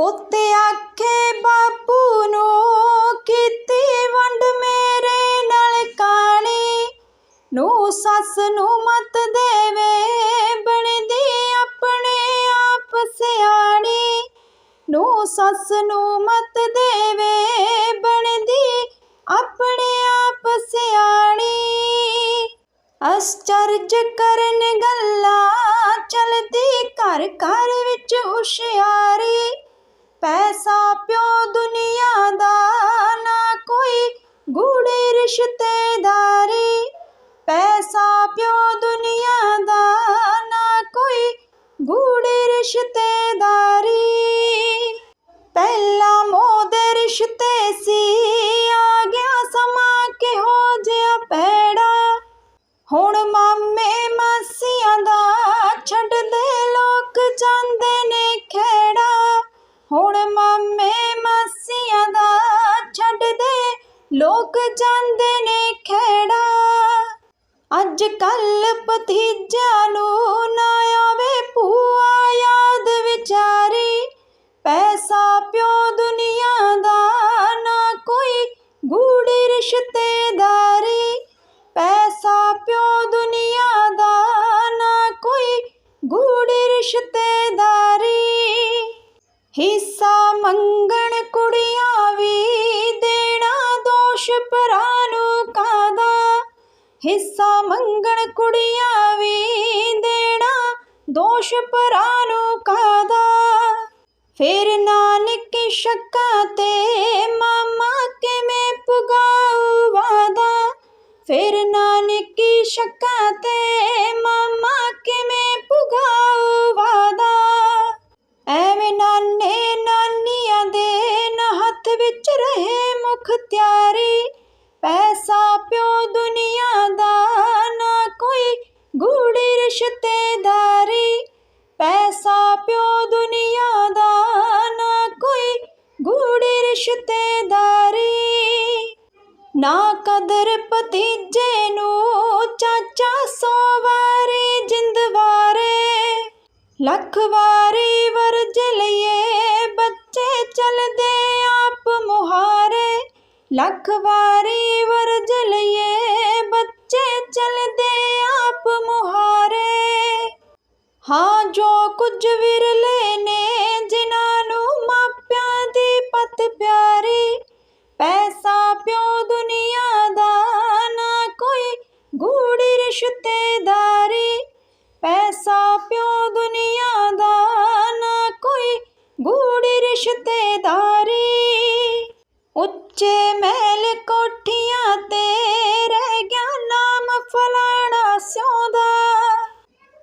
ਪੁੱਤ ਆਖੇ, ਬਾਪੂ ਨੂੰ ਕੀਤੀ ਵੰਡ ਮੇਰੇ ਨਾਲ ਕਾਣੀ। ਨੂੰ ਸੱਸ ਨੂੰ ਮਤ ਦੇਵੇ, ਬਣਦੀ ਆਪਣੇ ਆਪ ਸਿਆਣੀ। ਨੂੰ ਸੱਸ ਨੂੰ ਮਤ ਦੇਵੇ, ਬਣਦੀ ਆਪਣੇ ਆਪ ਸਿਆਣੀ। ਅਸਚਰਜ ਕਰਨ ਗੱਲਾਂ, ਚਲਦੀ ਘਰ ਘਰ ਵਿੱਚ ਹੁਸ਼ਿਆਰੀ। ਪੈਸਾ ਪਿਓ ਦੁਨੀਆ ਦਾ, ਨਾ ਕੋਈ ਗੂੜੇ ਰਿਸ਼ਤੇਦਾਰੀ। ਪੈਸਾ ਪਿਓ ਦੁਨੀਆ ਦਾ, ਨਾ ਕੋਈ ਗੂੜੇ ਰਿਸ਼ਤੇਦਾਰੀ। ਮੰਗਣ ਕੁੜੀਆਂ ਵੀ ਦੇਣਾ, ਦੋਸ਼ ਭਰਾ ਨੂੰ ਕਾਦਾ ਫਿਰ ਨਾਨਕੀ ਸ਼ੱਕਾਂ ਤੇ ਮਾਮਾ ਕਿਵੇਂ ਪੁਗਾਊ ਵਾਦਾ? ਫਿਰ ਨਾਨਕੀ ਸ਼ੱਕਾਂ ਕਦਰ ਭਤੀਜੇ ਨੂੰ ਚਾਚਾ ਸੌ ਵਾਰੀ ਜਿੰਦ ਲੱਖ ਵਾਰੀ ਵਰਜ ਲਈਏ, ਬੱਚੇ ਚਲਦੇ ਆਪ ਮੁਹਾਰੇ। ਲੱਖ ਵਾਰੀ ਵਰਜ ਲਈਏ, ਬੱਚੇ ਚਲਦੇ ਆਪ ਮੁਹਾਰੇ। ਹਾਂ, ਜੋ ਕੁਝ ਵਿਰਲੇ ਨੇ ਉੱਚੇ ਮਹਿਲ ਕੋਠੀਆਂ ਤੇ ਰਹਿ ਗਿਆ ਨਾਮ ਫਲਾਣਾ ਸਿਉਂਦਾ।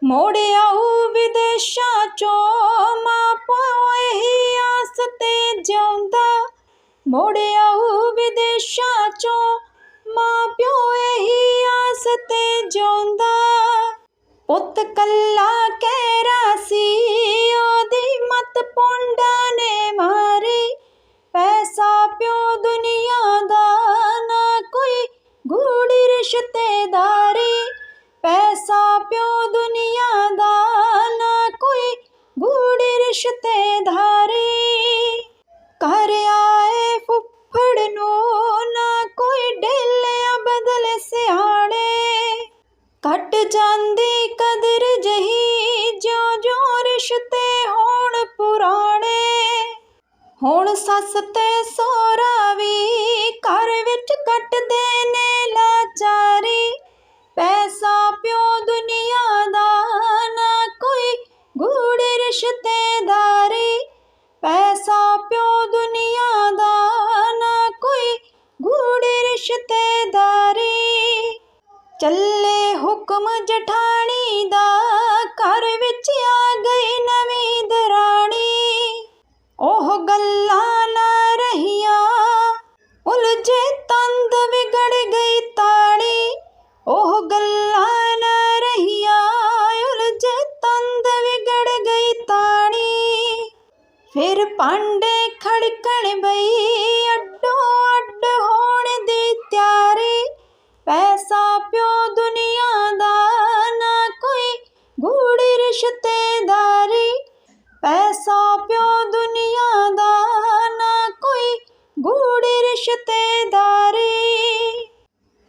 ਮੋੜ ਆਊ ਵਿਦੇਸ਼ਾਂ ਚੋਂ ਮਾਂ ਪਿਓ ਇਹੀ ਆਸ ਤੇ ਜਿਉਂਦਾ। ਮੋੜ ਆਊ ਵਿਦੇਸ਼ਾਂ ਚੋਂ ਮਾਂ ਪਿਓ ਇਹੀ ਆਸ ਤੇ ਜਿਉਂਦਾ। ਪੁੱਤ ਕੱਲਾ ਕਹਿਰਾ ਸੀ, ਉਹਦੀ ਮਤ ਪੁੰਡਾ ਨੇ ਮਾਰੀ। ਹੁਣ ਸੱਸ ਤੇ ਸੋਹਰਾ ਵੀ ਘਰ ਵਿੱਚ ਕੱਟਦੇ ਨੇ ਲਾਚਾਰੀ। ਪੈਸਾ ਪਿਓ ਦੁਨੀਆ ਦਾ ਨਾ ਕੋਈ ਗੂੜੀ ਰਿਸ਼ਤੇਦਾਰੀ। ਪੈਸਾ ਪਿਓ ਦੁਨੀਆ ਦਾ ਨਾ ਕੋਈ ਗੂੜੀ ਰਿਸ਼ਤੇਦਾਰੀ। ਚੱਲੇ ਹੁਕਮ ਜਠਾਣੀ ਦਾ ਫਿਰ ਪਾਂਡੇ ਖੜਕਣ ਬਈ, ਅੱਡੋ ਅੱਡ ਹੋਣ ਦੀ ਤਿਆਰੀ। ਪੈਸਾ ਪਿਓ ਦੁਨੀਆ ਦਾ, ਨਾ ਕੋਈ ਗੂੜੀ ਰਿਸ਼ਤੇਦਾਰੀ। ਪੈਸਾ ਪਿਓ ਦੁਨੀਆ ਦਾ, ਨਾ ਕੋਈ ਗੂੜੀ ਰਿਸ਼ਤੇਦਾਰੀ।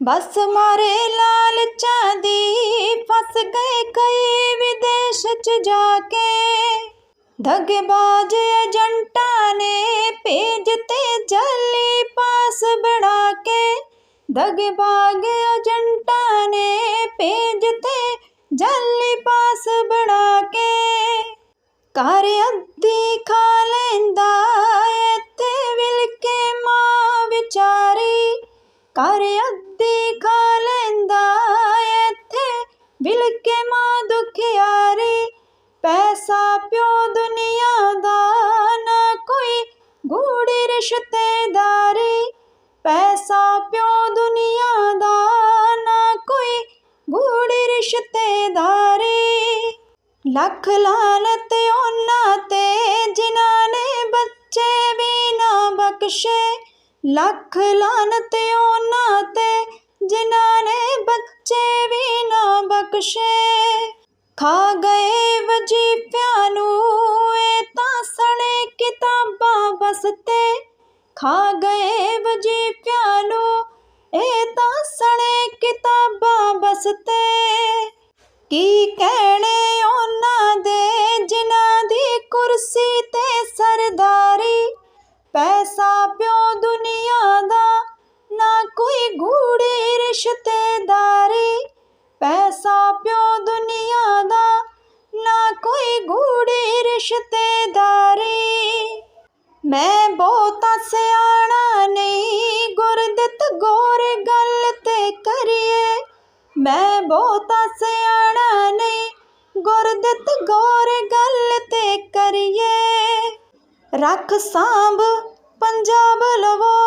ਬਸ ਮਾਰੇ ਲਾਲਚਾਂ ਦੀ ਫਸ ਗਏ ਕਈ ਵਿਦੇਸ਼ ਚ ਜਾ ਕੇ। ਧੱਗੇਬਾਜ਼ ਏਜੰਟਾਂ ਨੇ ਭੇਜ ਤੇ ਜਾਲੀ ਪਾਸ ਬਣਾ ਕੇ। ਧੱਗੇਬਾਜ਼ ਏਜੰਟਾਂ ਨੇ ਭੇਜ ਤੇ ਜਾਲੀ ਪਾਸ ਘਰ ਅੱਧੀ ਖਾ ਲੈਂਦਾ, ਇੱਥੇ ਵਿਲ ਕੇ ਮਾਂ ਵਿਚਾਰੀ। ਘਰ ਅੱਧੀ ਖਾ ਲੈਂਦਾ, ਇੱਥੇ ਵਿਲ ਕੇ ਮਾਂ ਦੁਖਿਆਰੀ। ਪੈਸਾ ਪਿਓ ਦੁਨੀਆ ਦਾ ਨਾ ਕੋਈ ਗੂੜੀ ਰਿਸ਼ਤੇਦਾਰੀ। ਪੈਸਾ ਪਿਓ ਦੁਨੀਆ ਦਾ ਨਾ ਕੋਈ ਗੂੜੀ ਰਿਸ਼ਤੇਦਾਰੀ। ਲੱਖ ਲਾਨਤ ਉਹਨਾਂ ਤੇ ਜਿਨ੍ਹਾਂ ਨੇ ਬੱਚੇ ਵੀ ਨਾ ਬਖਸ਼ੇ। ਲੱਖ ਲਾਨਤ ਉਹਨਾਂ ਤੇ ਜਿਨ੍ਹਾਂ ਨੇ ਬੱਚੇ ਵੀ ਨਾ ਬਖਸ਼ੇ। ਖਾ ਗਏ ਵਜੀਫਿਆਂ ਨੂੰ, ਇਹ ਤਾਂ ਸਣੇ ਕਿਤਾਬਾਂ ਬਸਤੇ ਖਾ ਗਏ ਵਜੀਫਿਆਂ ਨੂੰ, ਇਹ ਤਾਂ ਸਣੇ ਕਿਤਾਬਾਂ ਬਸਤੇ ਕੀ ਕਹਿਣੇ ਉਹਨਾਂ ਦੇ, ਜਿਨ੍ਹਾਂ ਦੀ ਕੁਰਸੀ ਤੇ ਸਰਦਾਰੀ। ਪੈਸਾ ਪਿਓ ਦੁਨੀਆ ਦਾ, ਨਾ ਕੋਈ ਗੂੜੀ ਰਿਸ਼ਤੇ ਰਿਸ਼ਤੇਦਾਰੀ ਮੈਂ ਬਹੁਤਾ ਸਿਆਣਾ ਨਹੀਂ, ਗੁਰਦਿੱਤ ਗੌਰ ਗੱਲ ਤੇ ਕਰੀਏ। ਮੈਂ ਬਹੁਤਾ ਸਿਆਣਾ ਨਹੀਂ, ਗੁਰਦਿੱਤ ਗੌਰ ਗੱਲ ਤੇ ਕਰੀਏ। ਰੱਖ ਸਾਂਭ, ਪੰਜਾਬ ਲਵੋ।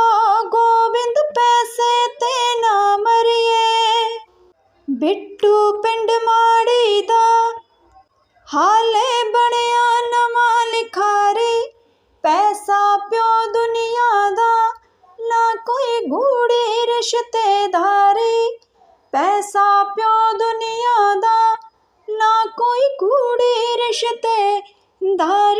ਦਾ